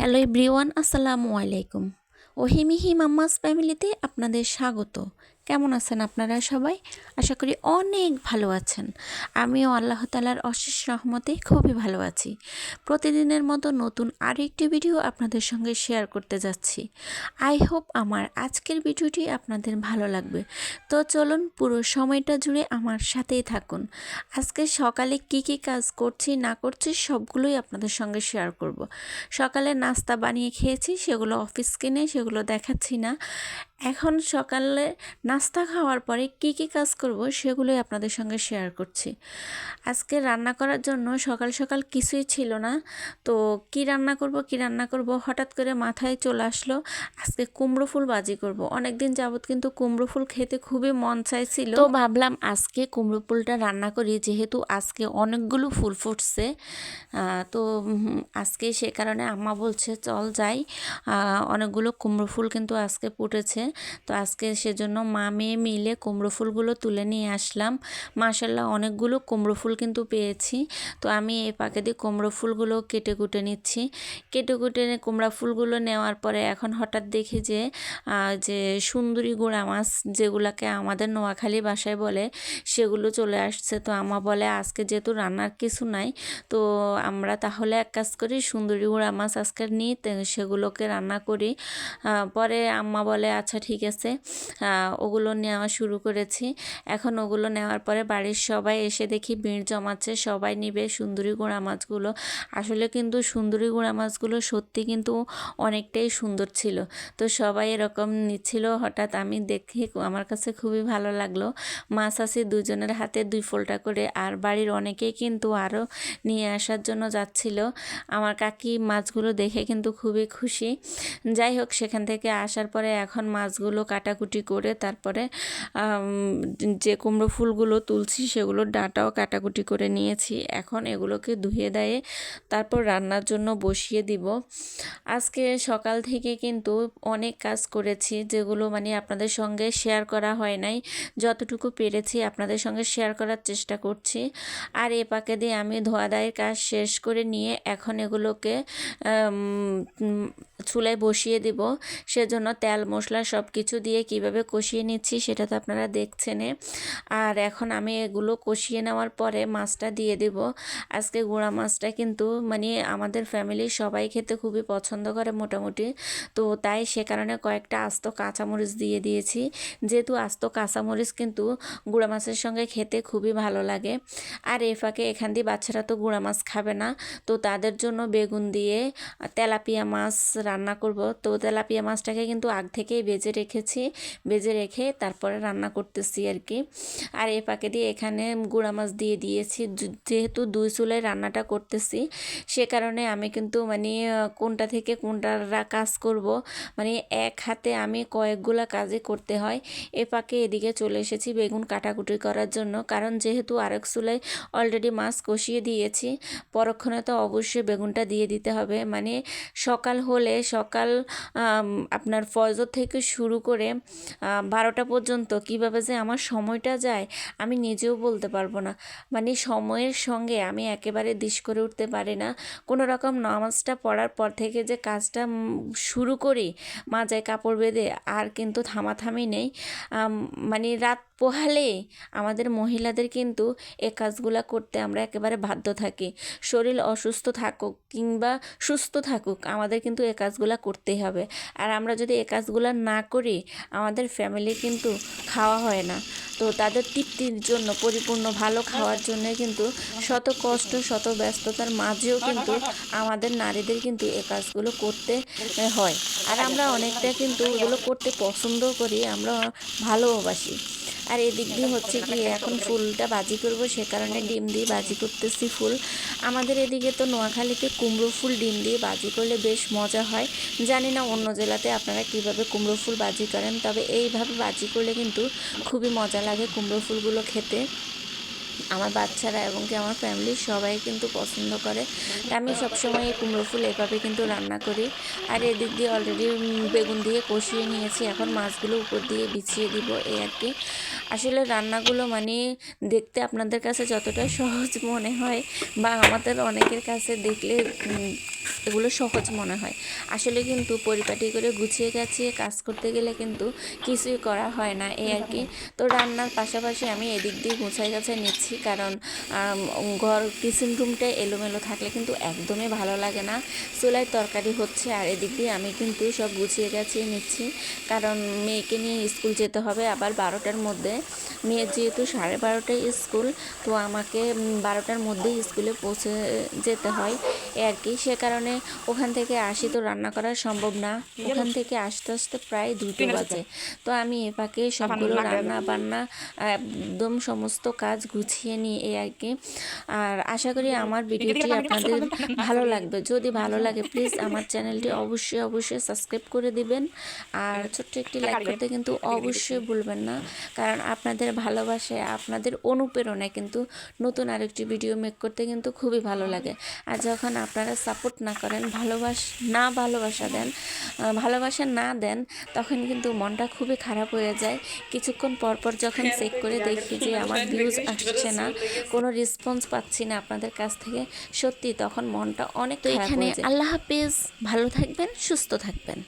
Hello everyone আসসালামু আলাইকুম। ওহিমিহি mamma's ফ্যামিলিতে আপনাদের স্বাগত। কেমন আছেন আপনারা সবাই? আশা করি অনেক ভালো আছেন। আমিও আল্লাহ তালার অশেষ রহমতে খুবই ভালো আছি। প্রতিদিনের মতো নতুন আরেকটি ভিডিও আপনাদের সঙ্গে শেয়ার করতে যাচ্ছি। আই হোপ আমার আজকের ভিডিওটি আপনাদের ভালো লাগবে। তো চলুন পুরো সময়টা জুড়ে আমার সাথেই থাকুন। আজকে সকালে কি কি কাজ করছি, না করছি সবগুলোই আপনাদের সঙ্গে শেয়ার করব। সকালে নাস্তা বানিয়ে খেয়েছি, সেগুলো অফিস কিনে সেগুলো দেখাচ্ছি না। এখন সকালে নাস্তা খাওয়ার পরে কি কি কাজ করব সেগুলোই আপনাদের সঙ্গে শেয়ার করছি। আজকে রান্না করার জন্য সকাল সকাল কিছুই ছিল না। তো কি রান্না করব, কি রান্না করব? হঠাৎ করে মাথায় চলে আসলো, আজকে কুমড়ো ফুল বাজি করব। অনেক দিন যাবত কিন্তু কুমড়ো ফুল খেতে খুবই মন চাইছিল। তো ভাবলাম আজকে কুমড়ো ফুলটা রান্না করি, যেহেতু আজকে অনেকগুলো ফুল ফুটছে। তো আজকে সে কারণে আম্মা বলছে, চল যাই। অনেকগুলো কুমড়ো ফুল কিন্তু আজকে ফুটেছে। তো আজকে সেজন্য মা মেয়ে মিলে কুমড়ো ফুলগুলো তুলে নিয়ে আসলাম। মাসাল্লাহ অনেকগুলো কুমড়ো ফুল কিন্তু পেয়েছি। তো আমি এই পাকে দিয়ে কুমড়ো ফুলগুলো কেটে কুটে নিচ্ছি। কেটে কুটে কুমড়া ফুলগুলো নেওয়ার পরে এখন হঠাৎ দেখি যে যে সুন্দরী গুঁড়া মাছ যেগুলোকে আমাদের নোয়াখালী বাসায় বলে, সেগুলো চলে আসছে। তো আমা বলে, আজকে যেহেতু রান্নার কিছু নাই, তো আমরা তাহলে এক কাজ করি, সুন্দরী গুঁড়া মাছ আজকে নিই সেগুলোকে রান্না করি। পরে আম্মা বলে আচ্ছা ঠিক আছে। ওগুলো নেওয়া শুরু করেছি। এখন ওগুলো নেওয়ার পরে বাড়ির সবাই এসে দেখি ভিড় জমাচ্ছে। সবাই নিবে সুন্দরী গোড়া মাছগুলো। আসলে কিন্তু সুন্দরী গোড়া মাছগুলো সত্যি কিন্তু অনেকটাই সুন্দর ছিল। তো সবাই এরকম নিচ্ছিল। হঠাৎ আমি দেখে আমার কাছে খুবই ভালো লাগল। মাছ আছে দুজনের হাতে দুই ফোল্টা করে আর বাড়ির অনেকেই কিন্তু আরও নিয়ে আসার জন্য যাচ্ছিল। আমার কাকি মাছগুলো দেখে কিন্তু খুবই খুশি। যাই হোক, সেখান থেকে আসার পরে এখন মাছগুলো কাটাকুটি করে তারপরে যে কুমড়ো ফুলগুলো তুলছি সেগুলোর ডাঁটাও কাটাকুটি করে নিয়েছি। এখন এগুলোকে ধুয়ে দেয়ে তারপর রান্নার জন্য বসিয়ে দিব। আজকে সকাল থেকে কিন্তু অনেক কাজ করেছি যেগুলো মানে আপনাদের সঙ্গে শেয়ার করা হয় নাই। যতটুকু পেরেছি আপনাদের সঙ্গে শেয়ার করার চেষ্টা করছি। আর এ পাকে দিয়ে আমি ধোয়া দায়ের কাজ শেষ করে নিয়ে এখন এগুলোকে চুলায় বসিয়ে দিব। সেজন্য তেল মশলা সব কিছু দিয়ে কীভাবে কষিয়ে নিচ্ছি সেটা তো আপনারা দেখছেন। আর এখন আমি এগুলো কষিয়ে নেওয়ার পরে মাছটা দিয়ে দেব। আজকে গুঁড়া মাছটা কিন্তু মানে আমাদের ফ্যামিলির সবাই খেতে খুবই পছন্দ করে মোটামুটি। তো তাই সে কারণে কয়েকটা আস্ত কাঁচামরিচ দিয়ে দিয়েছি। যেহেতু আস্ত কাঁচামরিচ কিন্তু গুঁড়া মাছের সঙ্গে খেতে খুবই ভালো লাগে। আর এ ফাঁকে এখান দিয়ে বাচ্চারা তো গুঁড়া মাছ খাবে না। তো তাদের জন্য বেগুন দিয়ে তেলাপিয়া মাছ রান্না করব। তো তেলাপিয়া মাছটাকে কিন্তু আগ থেকেই বেজে রেখেছি। বেজে রেখে তারপরে রান্না করতেছি আর কি আর এ পাকে দিয়ে এখানে গুঁড়া মাছ দিয়ে দিয়েছি। যেহেতু দুই চুলায় রান্নাটা করতেছি, সে কারণে আমি কিন্তু মানে কোনটা থেকে কোনটা কাজ করব মানে এক হাতে আমি কয়েকগুলা কাজে করতে হয়। এ পাকে এদিকে চলে এসেছি বেগুন কাটাকুটি করার জন্য। কারণ যেহেতু আরেক চুলায় অলরেডি মাছ কষিয়ে দিয়েছি, পরক্ষণে তো অবশ্যই বেগুনটা দিয়ে দিতে হবে। মানে সকাল হলে সকাল আপনার ফজর থেকে শুরু করে বারোটা পর্যন্ত কীভাবে যে আমার সময়টা যায় আমি নিজেও বলতে পারব না। মানে সময়ের সঙ্গে আমি একেবারে দিশ করে উঠতে পারি না। কোনো রকম নামাজটা পড়ার পর থেকে যে কাজটা শুরু করি, মাজায় কাপড় বেঁধে আর কিন্তু থামাথামি নেই। মানে রাত পোহালে আমাদের মহিলাদের কিন্তু এ কাজগুলা করতে আমরা একেবারে বাধ্য থাকি। শরীর অসুস্থ থাকুক কিংবা সুস্থ থাকুক, আমাদের কিন্তু এ কাজগুলা করতেই হবে। আর আমরা যদি এ কাজগুলা না করি, আমাদের ফ্যামিলি কিন্তু খাওয়া হয় না। তো তাদের তৃপ্তির জন্য, পরিপূর্ণ ভালো খাওয়ার জন্য কিন্তু শত কষ্ট, শত ব্যস্ততার মাঝেও কিন্তু আমাদের নারীদের কিন্তু এ কাজগুলো করতে হয়। আর আমরা অনেকটা কিন্তু এগুলো করতে পছন্দ করি, আমরা ভালোবাসি আর এদিক দিয়ে হচ্ছে কি এখন ফুলটা বাজি করব, সে কারণে ডিম দিয়ে বাজি করতেছি ফুল। আমাদের এদিকে তো নোয়াখালীতে কুমড়ো ফুল ডিম দিয়ে বাজি করলে বেশ মজা হয়। জানি না অন্য জেলাতে আপনারা কীভাবে কুমড়ো ফুল বাজি করেন, তবে এইভাবে বাজি করলে কিন্তু খুবই মজা লাগে কুমড়ো ফুলগুলো খেতে। আমার বাচ্চারা এবং কি আমার ফ্যামিলির সবাই কিন্তু পছন্দ করে। আমি সবসময় এই কুমড়ো ফুল এভাবে কিন্তু রান্না করি। আর এদিক দিয়ে অলরেডি বেগুন দিয়ে কষিয়ে নিয়েছি। এখন মাছগুলো উপর দিয়ে বিছিয়ে দিব এই আর কি। আসলে রান্নাগুলো মানে দেখতে আপনাদের কাছে যতটা সহজ মনে হয় বা আমাদের অনেকের কাছে দেখলে এগুলো সহজ মনে হয়। আসলে কিন্তু পরিপাটি করে গুছিয়ে গাছিয়ে কাজ করতে গেলে কিন্তু কিছুই করা হয় না, এই আর কি। তো রান্নার পাশাপাশি আমি এদিক দিয়ে গুছাই গাছাই নিচ্ছি কারণ ঘর কিচেন রুমটা এলোমেলো থাকলে কিন্তু একদমই ভালো লাগে না। চুলায় তরকারি হচ্ছে আর এদিক দিয়ে আমি কিন্তু সব গুছিয়ে গাছিয়ে নিচ্ছি। কারণ মেয়েকে নিয়ে স্কুল যেতে হবে আবার বারোটার মধ্যে। মেয়ের যেহেতু সাড়ে বারোটায় স্কুল তো আমাকে বারোটার মধ্যেই স্কুলে পৌঁছে যেতে হয়। আর কি সে কারণে ওখান থেকে আসি তো রান্না করা সম্ভব না। ওখান থেকে আসতে আসতে প্রায় দুটো বাজে। তো আমি এ ফাঁকে সবগুলো রান্না বান্না একদম সমস্ত কাজ গুছিয়ে নিই এই আর কি। আর আশা করি আমার ভিডিওটি আপনাদের ভালো লাগবে। যদি ভালো লাগে প্লিজ আমার চ্যানেলটি অবশ্যই অবশ্যই সাবস্ক্রাইব করে দিবেন। আর ছোট্ট একটি লাইক করতে কিন্তু অবশ্যই ভুলবেন না। কারণ আপনাদের ভালোবাসায় আপনাদের অনুপ্রেরণায় কিন্তু নতুন আরেকটি ভিডিও মেক করতে কিন্তু খুবই ভালো লাগে। আর যখন আপনারা সাপোর্ট না করেন ভালোবাস না ভালোবাসা দেন ভালোবাসা না দেন তখন কিন্তু মনটা খুবই খারাপ হয়ে যায়। কিছুক্ষণ পর পর যখন চেক করে দেখি যে আমার ভিউজ আসছে না কোনো রেসপন্স পাচ্ছি না আপনাদের কাছ থেকে সত্যি তখন মনটা অনেক খারাপ এখানে আল্লাহ হাফিজ ভালো থাকবেন সুস্থ থাকবেন।